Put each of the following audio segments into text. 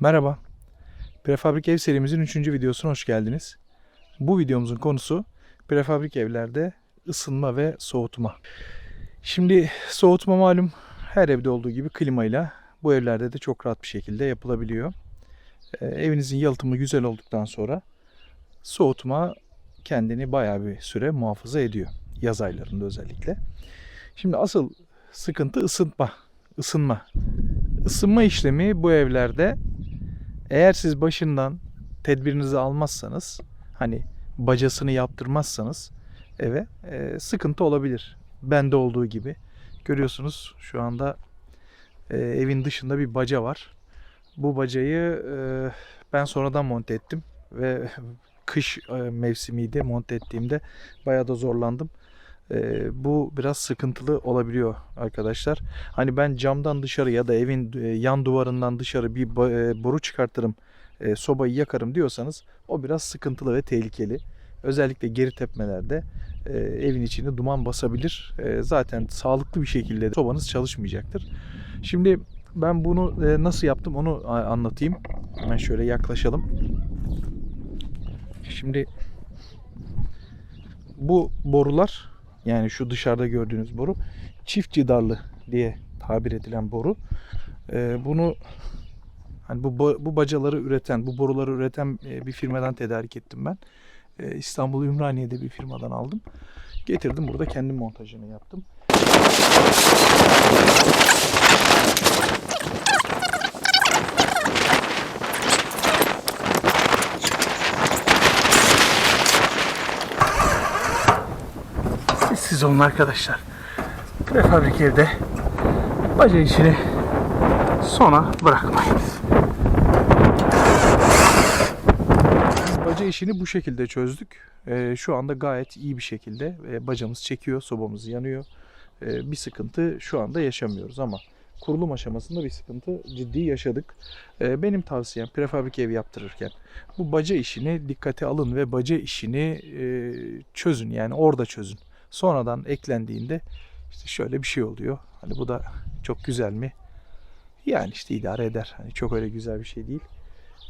Merhaba. Prefabrik ev serimizin 3. videosuna hoş geldiniz. Bu videomuzun konusu prefabrik evlerde ısınma ve soğutma. Şimdi soğutma malum her evde olduğu gibi klimayla bu evlerde de çok rahat bir şekilde yapılabiliyor. Ee, evinizin yalıtımı güzel olduktan sonra soğutma kendini bayağı bir süre muhafaza ediyor. Yaz aylarında özellikle. Şimdi asıl sıkıntı ısıtma, ısınma. Isınma işlemi bu evlerde eğer siz başından tedbirinizi almazsanız hani bacasını yaptırmazsanız eve e, sıkıntı olabilir. Bende olduğu gibi. Görüyorsunuz şu anda e, evin dışında bir baca var. Bu bacayı e, ben sonradan monte ettim ve kış e, mevsimiydi monte ettiğimde bayağı da zorlandım. E, bu biraz sıkıntılı olabiliyor arkadaşlar. Hani ben camdan dışarı ya da evin e, yan duvarından dışarı bir e, boru çıkartırım, e, sobayı yakarım diyorsanız o biraz sıkıntılı ve tehlikeli. Özellikle geri tepmelerde e, evin içine duman basabilir. E, zaten sağlıklı bir şekilde sobanız çalışmayacaktır. Şimdi ben bunu e, nasıl yaptım onu anlatayım. Hemen şöyle yaklaşalım. Şimdi bu borular yani şu dışarıda gördüğünüz boru çift cidarlı diye tabir edilen boru. Ee, bunu hani bu bu bacaları üreten, bu boruları üreten e, bir firmadan tedarik ettim ben. Ee, İstanbul Ümraniye'de bir firmadan aldım. Getirdim burada kendim montajını yaptım. Siz olun arkadaşlar. Prefabrik evde baca işini sona bırakmayınız. Biz baca işini bu şekilde çözdük. Ee, şu anda gayet iyi bir şekilde e, bacamız çekiyor, sobamız yanıyor. Ee, bir sıkıntı şu anda yaşamıyoruz ama kurulum aşamasında bir sıkıntı ciddi yaşadık. Ee, benim tavsiyem prefabrik ev yaptırırken bu baca işini dikkate alın ve baca işini e, çözün yani orada çözün. Sonradan eklendiğinde işte şöyle bir şey oluyor. Hani bu da çok güzel mi? Yani işte idare eder. Hani çok öyle güzel bir şey değil.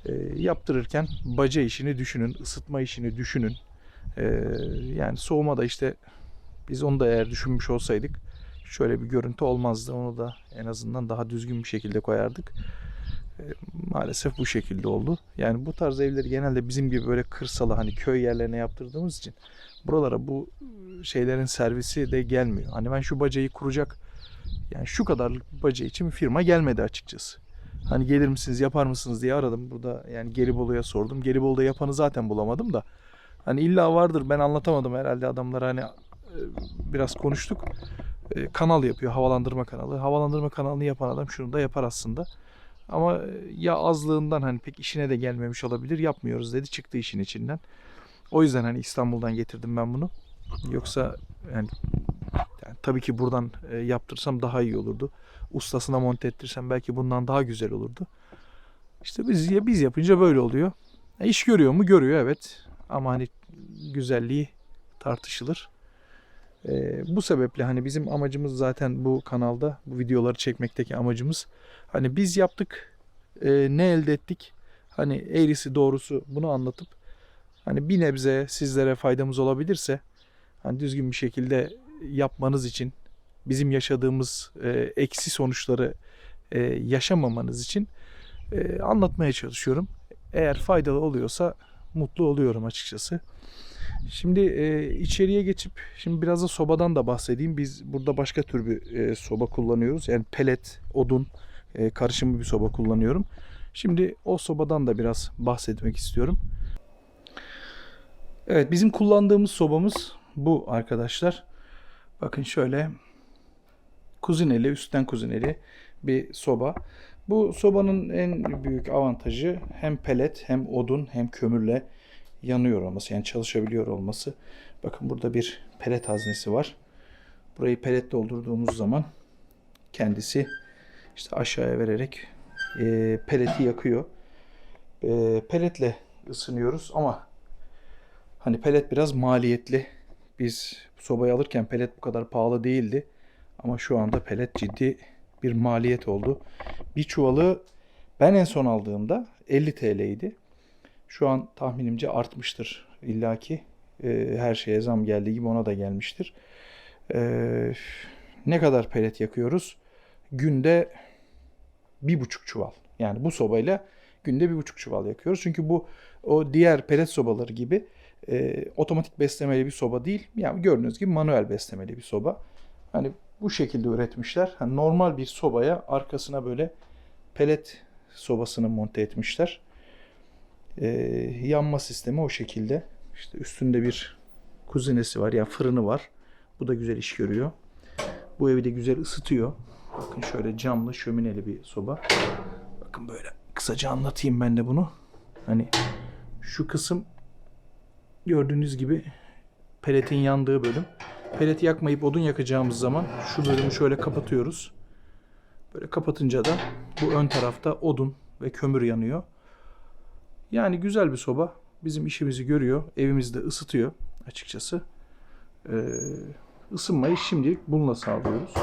Ee, yaptırırken baca işini düşünün, ısıtma işini düşünün. Ee, yani soğuma da işte biz onu da eğer düşünmüş olsaydık şöyle bir görüntü olmazdı. Onu da en azından daha düzgün bir şekilde koyardık. Ee, maalesef bu şekilde oldu. Yani bu tarz evleri genelde bizim gibi böyle kırsala hani köy yerlerine yaptırdığımız için buralara bu şeylerin servisi de gelmiyor. Hani ben şu bacayı kuracak yani şu kadarlık bir baca için bir firma gelmedi açıkçası. Hani gelir misiniz yapar mısınız diye aradım. Burada yani Gelibolu'ya sordum. Gelibolu'da yapanı zaten bulamadım da. Hani illa vardır ben anlatamadım herhalde adamlara hani biraz konuştuk. Kanal yapıyor havalandırma kanalı. Havalandırma kanalını yapan adam şunu da yapar aslında. Ama ya azlığından hani pek işine de gelmemiş olabilir yapmıyoruz dedi çıktı işin içinden. O yüzden hani İstanbul'dan getirdim ben bunu. Yoksa yani, yani tabii ki buradan e, yaptırsam daha iyi olurdu. Ustasına monte ettirsem belki bundan daha güzel olurdu. İşte biz ya biz yapınca böyle oluyor. E, iş görüyor mu? Görüyor evet. Ama hani güzelliği tartışılır. E, bu sebeple hani bizim amacımız zaten bu kanalda bu videoları çekmekteki amacımız hani biz yaptık e, ne elde ettik hani eğrisi doğrusu bunu anlatıp hani bir nebze sizlere faydamız olabilirse hani düzgün bir şekilde yapmanız için bizim yaşadığımız e, eksi sonuçları e, yaşamamanız için e, anlatmaya çalışıyorum. Eğer faydalı oluyorsa mutlu oluyorum açıkçası. Şimdi e, içeriye geçip şimdi biraz da sobadan da bahsedeyim. Biz burada başka tür bir e, soba kullanıyoruz. Yani pelet, odun e, karışımı bir soba kullanıyorum. Şimdi o sobadan da biraz bahsetmek istiyorum. Evet bizim kullandığımız sobamız bu arkadaşlar. Bakın şöyle kuzineli, üstten kuzineli bir soba. Bu sobanın en büyük avantajı hem pelet hem odun hem kömürle yanıyor olması yani çalışabiliyor olması. Bakın burada bir pelet haznesi var. Burayı pelet doldurduğumuz zaman kendisi işte aşağıya vererek e, peleti yakıyor. E, peletle ısınıyoruz ama hani pelet biraz maliyetli. Biz sobayı alırken pelet bu kadar pahalı değildi. Ama şu anda pelet ciddi bir maliyet oldu. Bir çuvalı Ben en son aldığımda 50 TL'ydi. Şu an tahminimce artmıştır illaki. Ee, her şeye zam geldiği gibi ona da gelmiştir. Ee, ne kadar pelet yakıyoruz? Günde bir buçuk çuval. Yani bu sobayla günde bir buçuk çuval yakıyoruz. Çünkü bu o diğer pelet sobaları gibi e, otomatik beslemeli bir soba değil. Yani gördüğünüz gibi manuel beslemeli bir soba. Hani bu şekilde üretmişler. Hani normal bir sobaya arkasına böyle pelet sobasını monte etmişler. Ee, yanma sistemi o şekilde. İşte üstünde bir kuzinesi var. Yani fırını var. Bu da güzel iş görüyor. Bu evi de güzel ısıtıyor. Bakın şöyle camlı şömineli bir soba. Bakın böyle kısaca anlatayım ben de bunu. Hani şu kısım gördüğünüz gibi peletin yandığı bölüm. Peleti yakmayıp odun yakacağımız zaman şu bölümü şöyle kapatıyoruz. Böyle kapatınca da bu ön tarafta odun ve kömür yanıyor. Yani güzel bir soba. Bizim işimizi görüyor. Evimizi de ısıtıyor açıkçası. Ee, ısınmayı şimdilik bununla sağlıyoruz.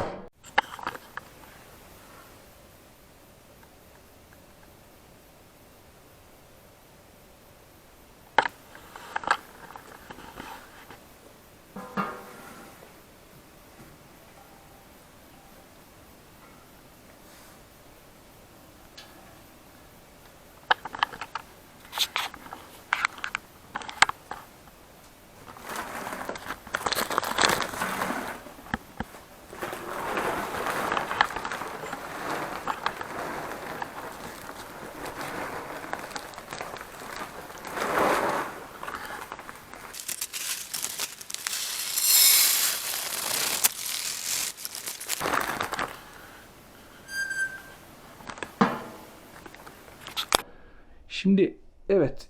Şimdi evet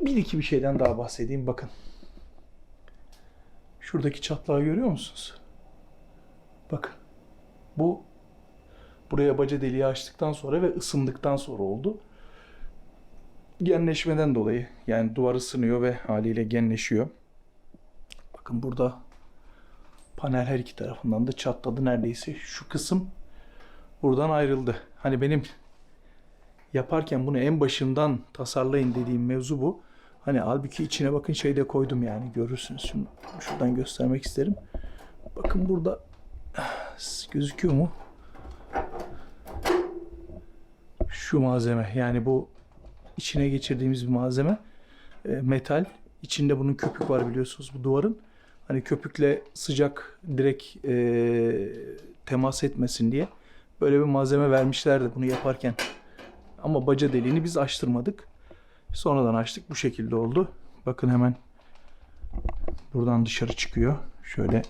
bir iki bir şeyden daha bahsedeyim bakın. Şuradaki çatlağı görüyor musunuz? Bakın. Bu buraya baca deliği açtıktan sonra ve ısındıktan sonra oldu. Genleşmeden dolayı yani duvar ısınıyor ve haliyle genleşiyor. Bakın burada panel her iki tarafından da çatladı neredeyse. Şu kısım buradan ayrıldı. Hani benim yaparken bunu en başından tasarlayın dediğim mevzu bu. Hani halbuki içine bakın şey de koydum yani görürsünüz. Şimdi şuradan göstermek isterim. Bakın burada gözüküyor mu? Şu malzeme yani bu içine geçirdiğimiz bir malzeme E, metal. İçinde bunun köpük var biliyorsunuz bu duvarın. Hani köpükle sıcak direkt e, temas etmesin diye böyle bir malzeme vermişlerdi bunu yaparken. Ama baca deliğini biz açtırmadık. Sonradan açtık. Bu şekilde oldu. Bakın hemen buradan dışarı çıkıyor. Şöyle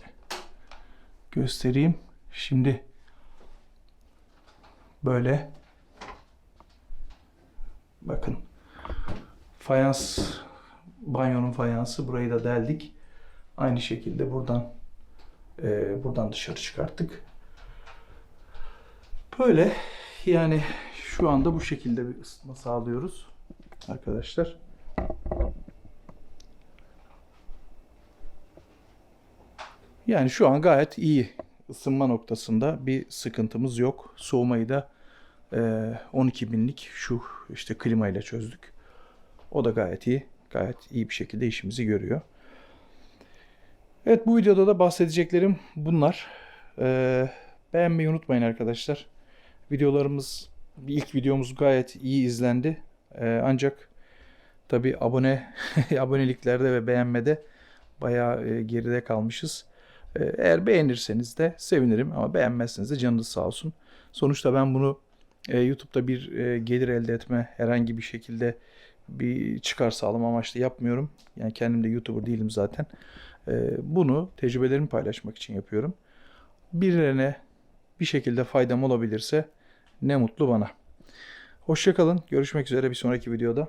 göstereyim. Şimdi böyle bakın fayans banyonun fayansı burayı da deldik. Aynı şekilde buradan e, buradan dışarı çıkarttık. Böyle yani şu anda bu şekilde bir ısıtma sağlıyoruz arkadaşlar. Yani şu an gayet iyi ısınma noktasında bir sıkıntımız yok. Soğumayı da e, 12 binlik şu işte klimayla çözdük. O da gayet iyi. Gayet iyi bir şekilde işimizi görüyor. Evet bu videoda da bahsedeceklerim bunlar. Ee, beğenmeyi unutmayın arkadaşlar. Videolarımız ilk videomuz gayet iyi izlendi. Ee, ancak tabi abone aboneliklerde ve beğenmede bayağı e, geride kalmışız. Ee, eğer beğenirseniz de sevinirim ama beğenmezseniz de canınız sağ olsun. Sonuçta ben bunu e, YouTube'da bir e, gelir elde etme herhangi bir şekilde bir çıkar sağlama amaçlı yapmıyorum. Yani kendim de YouTuber değilim zaten. Ee, bunu tecrübelerimi paylaşmak için yapıyorum. Birilerine bir şekilde faydam olabilirse ne mutlu bana. Hoşçakalın. Görüşmek üzere bir sonraki videoda.